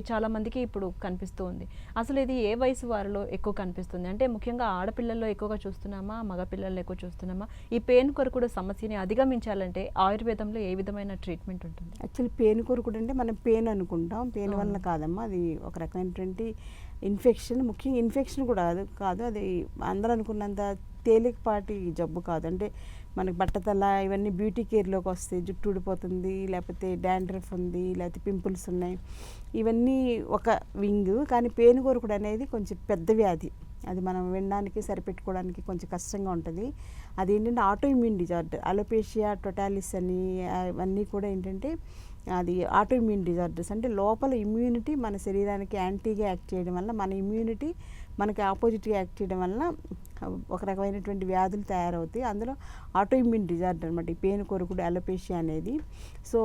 చాలా మందికి ఇప్పుడు కనిపిస్తూ ఉంది. అసలు ఇది ఏ వయసు వారిలో ఎక్కువ కనిపిస్తుంది? అంటే ముఖ్యంగా ఆడపిల్లల్లో ఎక్కువగా చూస్తున్నామా? మగపిల్లల్లో ఎక్కువ చూస్తున్నామా? ఈ పెయిన్ కొరకుడు సమస్యని అధిగమించాలంటే ఆయుర్వేదంలో ఏ విధమైన ట్రీట్మెంట్ ఉంటుంది? యాక్చువల్లీ పెయిన్ కొరుకుడు అంటే మనం పెయిన్ అనుకుంటాం. పెయిన్ వల్ల కాదమ్మా అది ఒక రకమైనటువంటి ఇన్ఫెక్షన్ ముఖ్యంగా ఇన్ఫెక్షన్ కూడా కాదు కాదు అది అందరూ అనుకున్నంత తేలికపాటి జబ్బు కాదు. అంటే మనకి బట్టతల ఇవన్నీ బ్యూటీ కేర్లోకి వస్తాయి. జుట్టు ఊడిపోతుంది లేకపోతే డాండ్రఫ్ ఉంది లేకపోతే పింపుల్స్ ఉన్నాయి. ఇవన్నీ ఒక వింగ్. కానీ పేను కొరుకుడు అనేది కొంచెం పెద్ద వ్యాధి. అది మనం వినడానికి సరిపెట్టుకోవడానికి కొంచెం కష్టంగా ఉంటుంది. అది ఏంటంటే auto immune disorder alopecia totalis అని అవన్నీ కూడా ఏంటంటే అది ఆటో ఇమ్యూన్ డిజార్డర్స్ అంటే లోపల ఇమ్యూనిటీ మన శరీరానికి యాంటీగా యాక్ట్ చేయడం వల్ల మన ఇమ్యూనిటీ మనకి ఆపోజిట్గా యాక్ట్ చేయడం వలన ఒక రకమైనటువంటి వ్యాధులు తయారవుతాయి. అందులో ఆటోఇమ్యూన్ డిజార్డర్ అనమాట ఈ పెయిన్ కొరకుడు అలోపేషియా అనేది. సో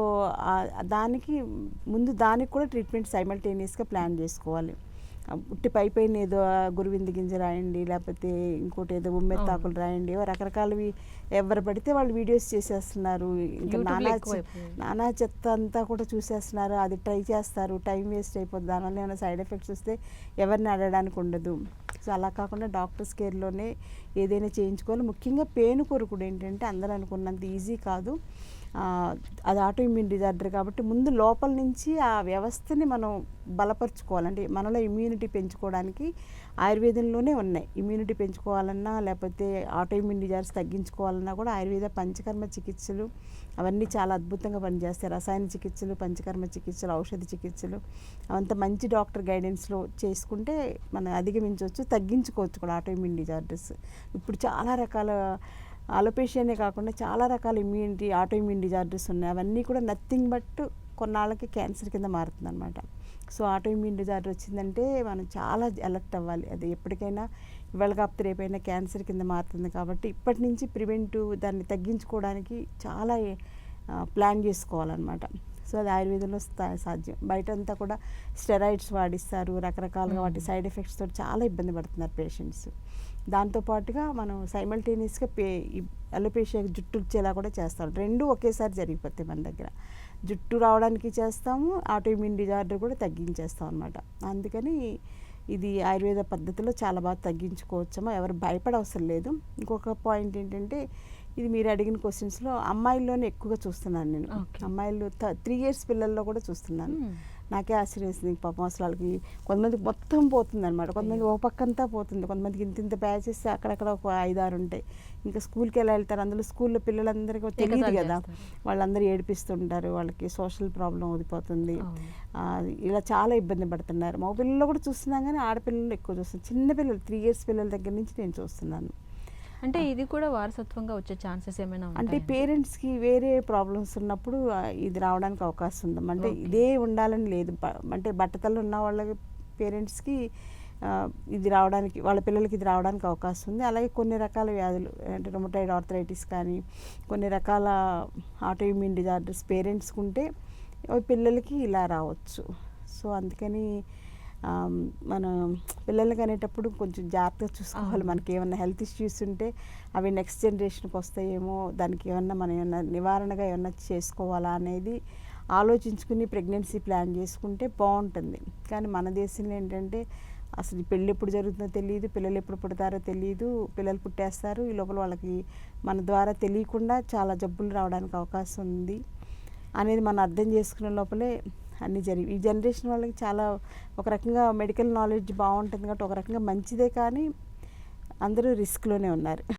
దానికి ముందు దానికి కూడా ట్రీట్మెంట్ సైమల్టేనియస్గా ప్లాన్ చేసుకోవాలి. ఉట్టి పై పైన ఏదో గురువింద గింజ రాయండి లేకపోతే ఇంకోటి ఏదో ఉమ్మెత్తాకులు రాయండి రకరకాలవి ఎవరు పడితే వాళ్ళు వీడియోస్ చేసేస్తున్నారు. ఇంకా నానా. నానా చెత్త అంతా కూడా చూసేస్తున్నారు. అది ట్రై చేస్తారు. టైం వేస్ట్ అయిపోతుంది దానివల్ల ఏమైనా సైడ్ ఎఫెక్ట్స్ వస్తే ఎవరిని అడగడానికి ఉండదు. సో అలా కాకుండా డాక్టర్స్ కేర్లోనే ఏదైనా చేయించుకోవాలి. ముఖ్యంగా పేను కొరుకుడు ఏంటంటే అందరూ అనుకున్నంత ఈజీ కాదు. అది ఆటో ఇమ్యూన్ డిజార్డర్ కాబట్టి ముందు లోపల నుంచి ఆ వ్యవస్థని మనం బలపరుచుకోవాలంటే మనలో ఇమ్యూనిటీ పెంచుకోవడానికి ఆయుర్వేదంలోనే ఉన్నాయి. ఇమ్యూనిటీ పెంచుకోవాలన్నా లేకపోతే ఆటోఇమ్యూన్ డిజార్స్ తగ్గించుకోవాలన్నా కూడా ఆయుర్వేద పంచకర్మ చికిత్సలు అవన్నీ చాలా అద్భుతంగా పనిచేస్తాయి. రసాయన చికిత్సలు పంచకర్మ చికిత్సలు ఔషధ చికిత్సలు అవంతా మంచి డాక్టర్ గైడెన్స్లో చేసుకుంటే మనం అధిగమించవచ్చు తగ్గించుకోవచ్చు కూడా ఆటోఇమ్యూన్ డిజార్డర్స్ ఇప్పుడు చాలా రకాల అలోపేషియానే కాకుండా చాలా రకాల ఇమ్యూనిటీ ఆటోఇమ్యూన్ డిజార్డర్స్ ఉన్నాయి. అవన్నీ కూడా నథింగ్ బట్ కొన్నాళ్ళకి క్యాన్సర్ కింద మారుతుంది అనమాట సో ఆటోఇమ్యూన్ డిజార్డర్ వచ్చిందంటే మనం చాలా అలర్ట్ అవ్వాలి. అది ఎప్పటికైనా ఇవాళ కాకపోతే రేపైనా క్యాన్సర్ కింద మారుతుంది కాబట్టి ఇప్పటి నుంచి ప్రివెంటివ్ దాన్ని తగ్గించుకోవడానికి చాలా ప్లాన్ చేసుకోవాలన్నమాట. సో అది ఆయుర్వేదంలో సాధ్యం. బయట అంతా కూడా స్టెరాయిడ్స్ వాడిస్తారు రకరకాలుగా వాటి సైడ్ ఎఫెక్ట్స్ తోటి చాలా ఇబ్బంది పడుతున్నారు పేషెంట్స్. దాంతోపాటుగా మనం సైమల్టేనియస్గా పే అలోపేషియా జుట్టు వచ్చేలా కూడా చేస్తాం. రెండు ఒకేసారి జరిగిపోతాయి మన దగ్గర. జుట్టు రావడానికి చేస్తాము ఆటో ఇమ్యూన్ డిజార్డర్ కూడా తగ్గించేస్తాం అనమాట అందుకని ఇది ఆయుర్వేద పద్ధతిలో చాలా బాగా తగ్గించుకోవచ్చమో ఎవరు భయపడవసరం లేదు. ఇంకొక పాయింట్ ఏంటంటే ఇది మీరు అడిగిన క్వశ్చన్స్లో అమ్మాయిల్లోనే ఎక్కువగా చూస్తున్నాను నేను. అమ్మాయిలు త్రీ ఇయర్స్ పిల్లల్లో కూడా చూస్తున్నాను. Hmm. నాకే ఆశ్చర్యేసింది పాపం అసలు వాళ్ళకి కొంతమంది మొత్తం పోతుంది అనమాట కొంతమంది ఓ పక్కంతా పోతుంది. కొంతమందికి ఇంత ఇంత బ్యాచెస్ అక్కడక్కడ ఒక ఐదారు ఉంటాయి. ఇంకా స్కూల్కి ఎలా వెళ్తారు? అందులో స్కూల్లో పిల్లలందరికీ తెలియదు కదా. వాళ్ళందరూ ఏడిపిస్తుంటారు. వాళ్ళకి సోషల్ ప్రాబ్లం. ఆ, ఇలా చాలా ఇబ్బంది పడుతున్నారు. మా పిల్లలు కూడా చూస్తున్నాం కానీ ఆడపిల్లలు ఎక్కువ చూస్తున్నాం చిన్న పిల్లలు త్రీ ఇయర్స్ పిల్లల దగ్గర నుంచి నేను చూస్తున్నాను. అంటే ఇది కూడా వారసత్వంగా వచ్చే ఛాన్సెస్ ఏమైనా అంటే పేరెంట్స్కి వేరే ప్రాబ్లమ్స్ ఉన్నప్పుడు ఇది రావడానికి అవకాశం ఉంది. అంటే. ఇదే ఉండాలని లేదు. అంటే బట్టతలు ఉన్న వాళ్ళ పేరెంట్స్కి ఇది రావడానికి వాళ్ళ పిల్లలకి ఇది రావడానికి అవకాశం ఉంది. అలాగే కొన్ని రకాల వ్యాధులు అంటే రొమటైడ్ ఆర్థరైటిస్ కానీ కొన్ని రకాల ఆటో ఇమ్యూన్ డిజార్డర్స్ పేరెంట్స్కి ఉంటే పిల్లలకి ఇలా రావచ్చు. సో అందుకని మనం పిల్లలకి అనేటప్పుడు కొంచెం జాగ్రత్తగా చూసుకోవాలి. మనకి ఏమన్నా హెల్త్ ఇష్యూస్ ఉంటే అవి నెక్స్ట్ జనరేషన్కి వస్తాయేమో దానికి ఏమన్నా మనం ఏమన్నా నివారణగా ఏమన్నా చేసుకోవాలా అనేది ఆలోచించుకుని ప్రెగ్నెన్సీ ప్లాన్ చేసుకుంటే బాగుంటుంది. కానీ మన దేశంలో ఏంటంటే అసలు పెళ్ళి ఎప్పుడు జరుగుతుందో తెలియదు పిల్లలు ఎప్పుడు పుడతారో తెలియదు పిల్లలు పుట్టేస్తారు. ఈ లోపల వాళ్ళకి మన ద్వారా తెలియకుండా చాలా జబ్బులు రావడానికి అవకాశం ఉంది అనేది మనం అర్థం చేసుకునే లోపలే అన్నీ జరిగి ఈ జనరేషన్ వాళ్ళకి చాలా ఒక రకంగా మెడికల్ నాలెడ్జ్ బాగుంటుంది కాబట్టి ఒక రకంగా మంచిదే కానీ అందరూ రిస్క్లోనే ఉన్నారు.